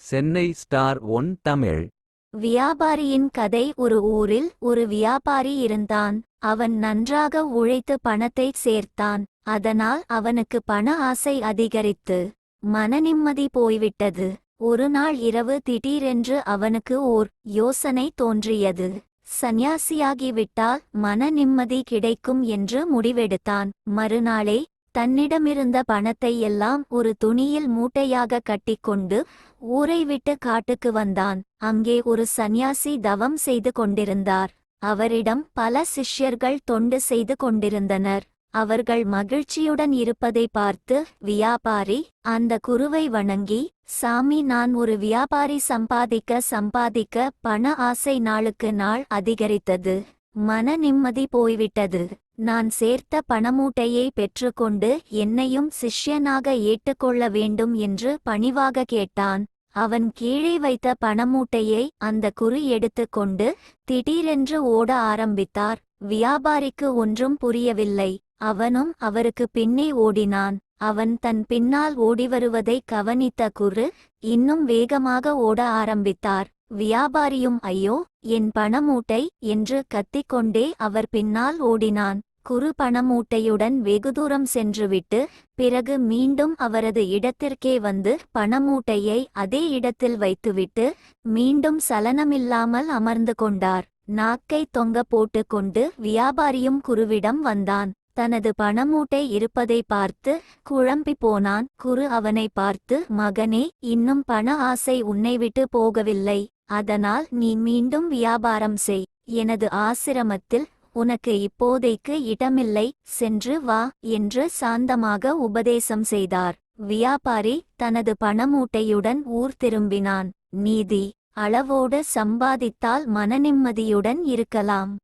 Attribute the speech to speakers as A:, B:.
A: Chennai Star One Tamil.
B: வியாபாரியின் கதை ஒரு ஊரில் ஒரு வியாபாரி இருந்தான். அவன் நன்றாக உழைத்து பணத்தை சேர்த்தான். அதனால் அவனுக்கு பண ஆசை அதிகரித்து மனநிம்மதி போய்விட்டது. ஒரு நாள் இரவு திடீரென்று அவனுக்கு ஓர் யோசனை தோன்றியது. சந்நியாசியாகிவிட்டால் மன நிம்மதி கிடைக்கும் என்று முடிவெடுத்தான். மறுநாளே தன்னிடமிருந்த பணத்தை எல்லாம் ஒரு துணியில் மூட்டையாக கட்டிக்கொண்டு ஊரை விட்டு காட்டுக்கு வந்தான். அங்கே ஒரு சந்நியாசி தவம் செய்து கொண்டிருந்தார். அவரிடம் பல சிஷ்யர்கள் தொண்டு செய்து கொண்டிருந்தனர். அவர்கள் மகிழ்ச்சியுடன் இருப்பதை பார்த்து வியாபாரி அந்த குருவை வணங்கி சாமி நான் ஒரு வியாபாரி சம்பாதிக்க சம்பாதிக்க பண ஆசை நாளுக்கு நாள் அதிகரித்தது. மன நிம்மதி போய்விட்டது. நான் சேர்த்த பணமூட்டையை பெற்றுக்கொண்டு என்னையும் சிஷ்யனாக ஏற்றுக்கொள்ள வேண்டும் என்று பணிவாக கேட்டான். அவன் கீழே வைத்த பணமூட்டையை அந்த குரு எடுத்துக்கொண்டு திடீரென்று ஓட ஆரம்பித்தார். வியாபாரிக்கு ஒன்றும் புரியவில்லை. அவனும் அவருக்கு பின்னே ஓடினான். அவன் தன் பின்னால் ஓடிவருவதை கவனித்த குரு இன்னும் வேகமாக ஓட ஆரம்பித்தார். வியாபாரியும் ஐயோ என் பணமூட்டை என்று கத்திக்கொண்டே அவர் பின்னால் ஓடினான். குரு பணமூட்டையுடன் வெகுதூரம் சென்றுவிட்டு பிறகு மீண்டும் அவரது இடத்திற்கே வந்து பணமூட்டையை அதே இடத்தில் வைத்துவிட்டு மீண்டும் சலனமில்லாமல் அமர்ந்து கொண்டார். நாக்கை தொங்க போட்டுக்கொண்டு வியாபாரியும் குருவிடம் வந்தான். தனது பணமூட்டை இருப்பதை பார்த்து குழம்பி போனான். குரு அவனை பார்த்து மகனே இன்னும் பண ஆசை உன்னை விட்டு போகவில்லை. அதனால் நீ மீண்டும் வியாபாரம் செய். எனது ஆசிரமத்தில் உனக்கு இப்போதைக்கு இடமில்லை சென்று வா என்று சாந்தமாக உபதேசம் செய்தார். வியாபாரி தனது பணமூட்டையுடன் ஊர் திரும்பினான். நீதி அளவோடு சம்பாதித்தால் மனநிம்மதியுடன் இருக்கலாம்.